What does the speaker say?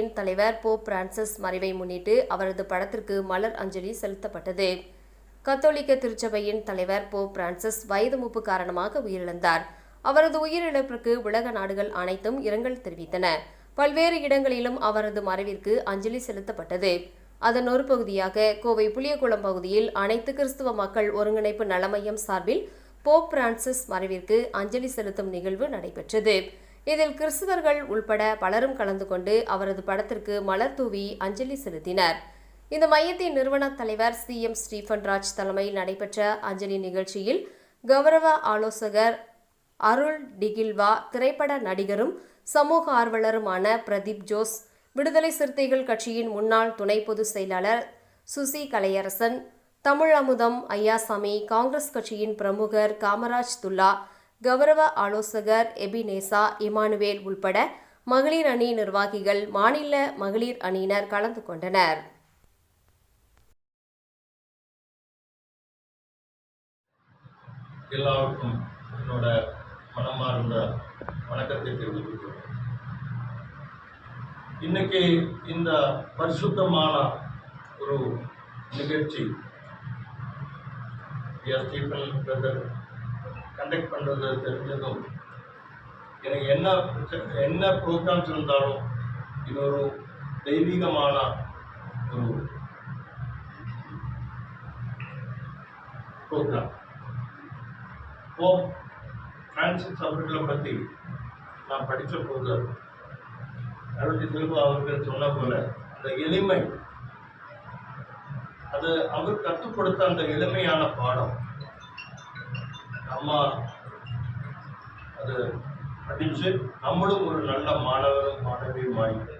திருச்சபையின் தலைவர் Pope Francis மறைவை முன்னிட்டு அவரது படத்திற்கு மலர் அஞ்சலி செலுத்தப்பட்டது. கத்தோலிக்க திருச்சபையின் தலைவர் போப் பிரான்சிஸ் வயது மூப்பு காரணமாக உயிரிழந்தார். அவரது உயிரிழப்பிற்கு உலக நாடுகள் அனைத்தும் இரங்கல் தெரிவித்தன. பல்வேறு இடங்களிலும் அவரது மறைவிற்கு அஞ்சலி செலுத்தப்பட்டது. அதன் ஒரு பகுதியாக கோவை புளியகுளம் பகுதியில் அனைத்து கிறிஸ்துவ மக்கள் ஒருங்கிணைப்பு நல மையம் சார்பில் போப் பிரான்சிஸ் மறைவிற்கு அஞ்சலி செலுத்தும் நிகழ்வு நடைபெற்றது. இதில் கிறிஸ்தவர்கள் உள்பட பலரும் கலந்து கொண்டு அவரது படத்திற்கு மலர் தூவி அஞ்சலி செலுத்தினர். இந்த மையத்தின் நிறுவன தலைவர் சி. எம். ஸ்டீஃபன் ராஜ் தலைமையில் நடைபெற்ற அஞ்சலி நிகழ்ச்சியில் கௌரவ ஆலோசகர் அருள் டிகில்வா திரைப்பட நடிகரும் சமூக ஆர்வலருமான பிரதீப் ஜோஸ் விடுதலை சிறுத்தைகள் கட்சியின் முன்னாள் துணை பொதுச் செயலாளர் சுசி கலையரசன் தமிழ் அமுதம் ஐயாசாமி காங்கிரஸ் கட்சியின் பிரமுகர் காமராஜ் துல்லா கௌரவ ஆலோசகர் எபினேசா இமானுவேல் உள்பட மகளிர் அணி நிர்வாகிகள் மாநில மகளிர் அணியினர் கலந்து கொண்டனர். எல்லாருக்கும் என்னோட மனமார்ந்த வணக்கத்தை தெரிவித்துக் இன்னைக்கு இந்த பரிசுத்தமான ஒரு நிகழ்ச்சி ஸ்டீஃபன் பிரதர் கண்டக்ட் பண்ணுறது தெரிஞ்சதும் எனக்கு என்ன என்ன ப்ரோக்ராம்ஸ் இருந்தாலும் இது ஒரு தெய்வீகமான ஒரு ப்ரோக்ராம் போப் ஃப்ரான்சிஸ் அவர்களை பற்றி நான் படித்த போது அருள் செல்வா அவர்கள் சொன்ன போல அந்த எளிமை அது அவர் கற்றுக் கொடுத்த அந்த எளிமையான பாடம். அம்மா அது படித்து நம்மளும் ஒரு நல்ல மாணவரும் மாணவியும் ஆகிட்டு